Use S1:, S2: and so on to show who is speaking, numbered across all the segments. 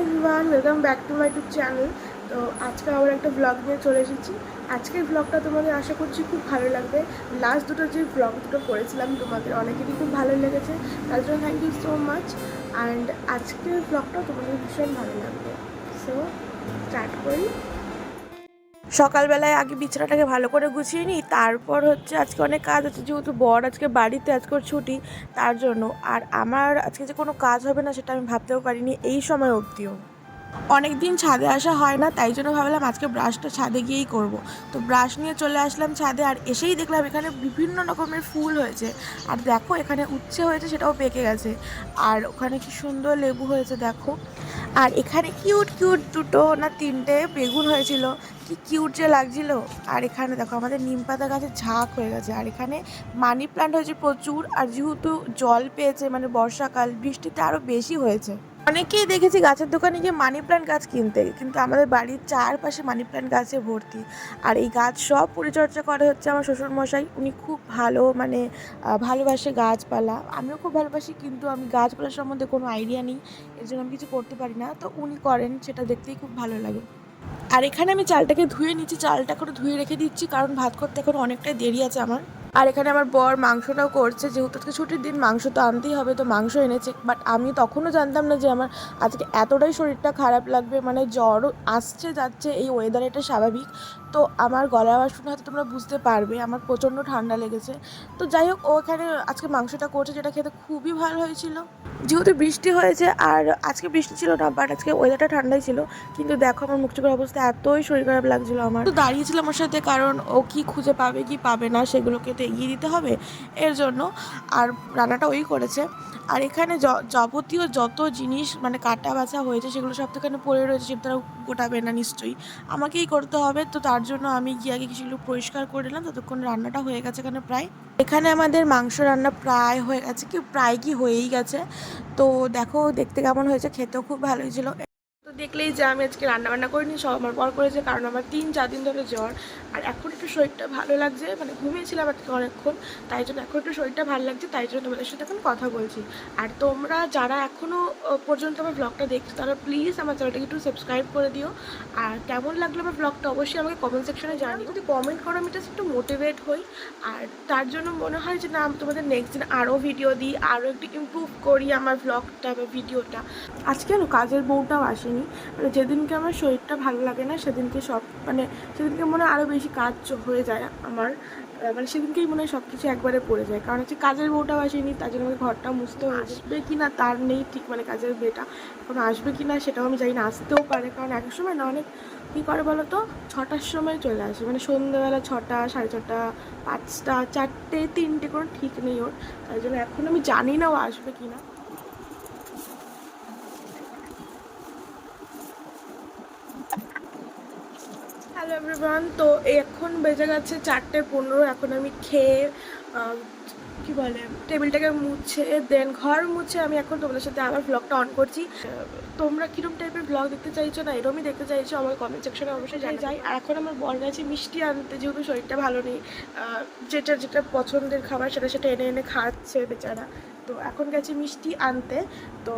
S1: Welcome back to my YouTube channel তো আজকে আবার একটা ব্লগ নিয়ে চলে এসেছি। আজকের ব্লগটা তোমাদের আশা করছি খুব ভালো লাগবে। লাস্ট দুটো যে ব্লগ দুটো করেছিলাম, তোমাদের অনেকেরই খুব ভালো লেগেছে। তার জন্য thank you so much and আজকের ব্লগটা তোমাদের ভীষণ ভালো লাগবে। সো স্টার্ট করি। সকালবেলায় আগে বিছানাটাকে ভালো করে গুছিয়ে নিই, তারপর হচ্ছে আজকে অনেক কাজ আছে, যেহেতু বর আজকে বাড়িতে, আজকে ছুটি, তার জন্য। আর আমার আজকে যে কোনো কাজ হবে না, সেটা আমি ভাবতেও পারিনি এই সময় অবধিও। অনেক দিন ছাদে আসা হয় না, তাই জন্য ভাবলাম আজকে ব্রাশটা ছাদে গিয়েই করব। তো ব্রাশ নিয়ে চলে আসলাম ছাদে আর এসেই দেখলাম এখানে বিভিন্ন রকমের ফুল হয়েছে। আর দেখো এখানে উচ্ছে হয়েছে সেটাও পেকে গেছে। আর ওখানে কি সুন্দর লেবু হয়েছে, দেখো। আর এখানে কিউট কিউট দুটো না তিনটে বেগুন হয়েছিল। কি কিউট যে লাগছিল। আর এখানে দেখো আমাদের নিম পাতা গাছের ঝাঁক হয়ে গেছে। আর এখানে মানি প্ল্যান্ট হয়েছে প্রচুর। আর যেহেতু জল পেয়েছে মানে বর্ষাকাল, বৃষ্টিতে আরও বেশি হয়েছে। অনেকেই দেখেছি গাছের দোকানে গিয়ে মানি প্ল্যান্ট গাছ কিনতে, কিন্তু আমাদের বাড়ির চারপাশে মানি প্ল্যান্ট গাছে ভর্তি। আর এই গাছ সব পরিচর্যা করে হচ্ছে আমার শ্বশুরমশাই, উনি খুব ভালো মানে ভালোবাসে গাছপালা। আমিও খুব ভালোবাসি, কিন্তু আমি গাছপালা সম্বন্ধে কোনো আইডিয়া নেই, এর জন্য আমি কিছু করতে পারি না। তো উনি করেন, সেটা দেখতেই খুব ভালো লাগে। আর এখানে আমি চালটাকে ধুয়ে নিচ্ছি, চালটা করে ধুয়ে রেখে দিচ্ছি, কারণ ভাত করতে এখন অনেকটাই দেরি আছে আমার। আর এখানে আমার বর মাংসটাও করছে, যেহেতু আজকে ছুটির দিন, মাংস তো আনতেই হবে, তো মাংস এনেছে। বাট আমি তখনও জানতাম না যে আমার আজকে এতটাই শরীরটা খারাপ লাগবে মানে জ্বর আসছে, যাচ্ছে, এই ওয়েদার এটা স্বাভাবিক। তো আমার গলা আওয়াজ শুনে হয়তো তোমরা বুঝতে পারবে, আমার প্রচণ্ড ঠান্ডা লেগেছে। তো যাই হোক, ও এখানে আজকে মাংসটা করছে, যেটা খেতে খুবই ভালো হয়েছিল। যেহেতু বৃষ্টি হয়েছে, আর আজকে বৃষ্টি ছিল না বাট আজকে ওয়েদারটা ঠান্ডাই ছিল। কিন্তু দেখো আমার মুখ চোখের অবস্থা এতই শরীর খারাপ লাগছিল আমার। তো দাঁড়িয়েছিলাম আমার সাথে, কারণ ও কি খুঁজে পাবে, কি পাবে না, সেগুলোকে তো এগিয়ে দিতে হবে এর জন্য। আর রান্নাটা ওই করেছে। আর এখানে যাবতীয় যত জিনিস মানে কাটা বাছা হয়েছে, সেগুলো সব থেকে পড়ে রয়েছে সেটা গোটাবে না নিশ্চয়ই। আমাকেই করতে হবে, তো তার জন্য আমি গিয়ে আগে সেগুলো পরিষ্কার করে নিলাম, ততক্ষণ রান্নাটা হয়ে গেছে এখানে প্রায়। এখানে আমাদের মাংস রান্না প্রায় হয়ে গেছে, কি প্রায় কি হয়েই গেছে। তো দেখো, দেখতে কেমন হয়েছে, খেতেও খুব ভালোই হয়েছিল। তো দেখলেই যে আমি আজকে রান্নাবান্না করিনি সব আমার পর করেছে কারণ আমার তিন চার দিন ধরে জ্বর। আর এখন একটু শরীরটা ভালো লাগছে মানে ঘুমিয়েছিলাম আজকে অনেকক্ষণ তাই জন্য এখন একটু শরীরটা ভালো লাগছে তাই জন্য তোমাদের সাথে এখন কথা বলছি। আর তোমরা যারা এখনও পর্যন্ত আমার ব্লগটা দেখছ তারা প্লিজ আমার চ্যানেলটাকে একটু সাবস্ক্রাইব করে দিও। আর কেমন লাগল আমার ব্লগটা অবশ্যই আমাকে কমেন্ট সেকশনে জানিও। যদি কমেন্ট করো আমি জাস্ট একটু মোটিভেট হই। আর তার জন্য মনে হয় যে না আমি তোমাদের নেক্সট দিন আরও ভিডিও দিই আরও একটু ইমপ্রুভ করি আমার ব্লগটা বা ভিডিওটা আজকে কাজের বউটাও আসেনি। মানে যেদিনকে আমার শরীরটা ভালো লাগে না, সেদিনকে সব মানে সেদিনকে মনে হয় আরও বেশি কাজ হয়ে যায় আমার। মানে সেদিনকেই মনে হয় সব কিছু একবারে পড়ে যায়। কারণ হচ্ছে কাজের বউটাও আসেনি তার জন্য আমাকে ঘরটা মুছতে আসবে কি না, তার নেই ঠিক মানে কাজের মেয়েটা। এখন আসবে কি না, সেটাও আমি জানি না, আসতেও পারে। কারণ এক সময় না অনেক, কী করে বলো তো, ছটার সময় চলে আসে। মানে সন্ধ্যেবেলা ছটা, সাড়ে ছটা, পাঁচটা, চারটে, তিনটে কোনো ঠিক নেই ওর। তাই জন্য এখন আমি জানি না ও আসবে কি না। হ্যালো এভরিওয়ান তো এখন বেজে গেছে চারটে পনেরো। এখন আমি খেয়ে কি বলে, টেবিলটাকে মুছে দেন ঘর মুছে আমি এখন তোমাদের সাথে আমার ব্লগটা অন করছি। তোমরা কিরম টাইপের ব্লগ দেখতে চাইছো না এরমই দেখতে চাইছো আমার কমেন্ট সেকশনে অবশ্যই জানিয়ে যাই। আর এখন আমার বর গেছে মিষ্টি আনতে, যেহেতু শরীরটা ভালো নেই যেটা যেটা পছন্দের খাবার সেটা সেটা এনে এনে খাচ্ছে বেচারা। তো এখন গেছে মিষ্টি আনতে। তো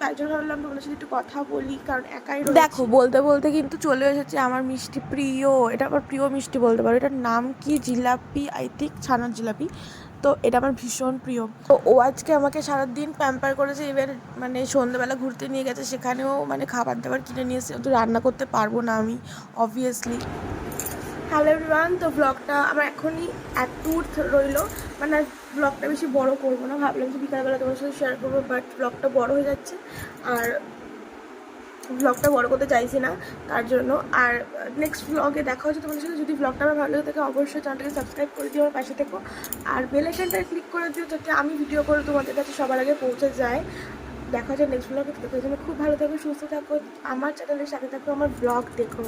S1: তাই জন্য ভাবলাম তোমাদের সাথে একটু কথা বলি, কারণ একাই দেখো, বলতে বলতে কিন্তু চলে এসেছে আমার মিষ্টি প্রিয়, এটা আমার প্রিয় মিষ্টি বলতে পারো। এটার নাম কি? জিলাপি আই থিঙ্ক ছানার জিলাপি। তো এটা আমার ভীষণ প্রিয়। তো ও আজকে আমাকে সারাদিন প্যাম্পার করেছে এবার মানে সন্ধ্যেবেলা ঘুরতে নিয়ে গেছে, সেখানেও মানে খাবার দাবার কিনে নিয়ে এসে তো রান্না করতে পারব না আমি অবভিয়াসলি হ্যালো এভরিওয়ান তো ব্লগটা আমার এখনই ট্যুর রইল। মানে ব্লগটা বেশি বড় করব না, ভাবলাম যে বিকালবেলা তোমার সাথে শেয়ার করব বাট ব্লগটা বড় হয়ে যাচ্ছে। আর ব্লগটা বড় করতে চাইছি না, তার জন্য। আর নেক্সট ব্লগে দেখা হচ্ছে তোমাদের সাথে। যদি ব্লগটা আমার ভালো লাগে থাকে, অবশ্যই চ্যানেলটাকে সাবস্ক্রাইব করে দিও, আমার পাশে থেকো। আর বেল আইকনটা ক্লিক করে দিও, যাতে আমি ভিডিও করে তোমাদের কাছে সবার আগে পৌঁছে যায় দেখা হচ্ছে নেক্সট ব্লগে তোদের জন্য খুব ভালো থাকো, সুস্থ থাকো, আমার চ্যানেলের সাথে থাকো, আমার ব্লগ দেখো।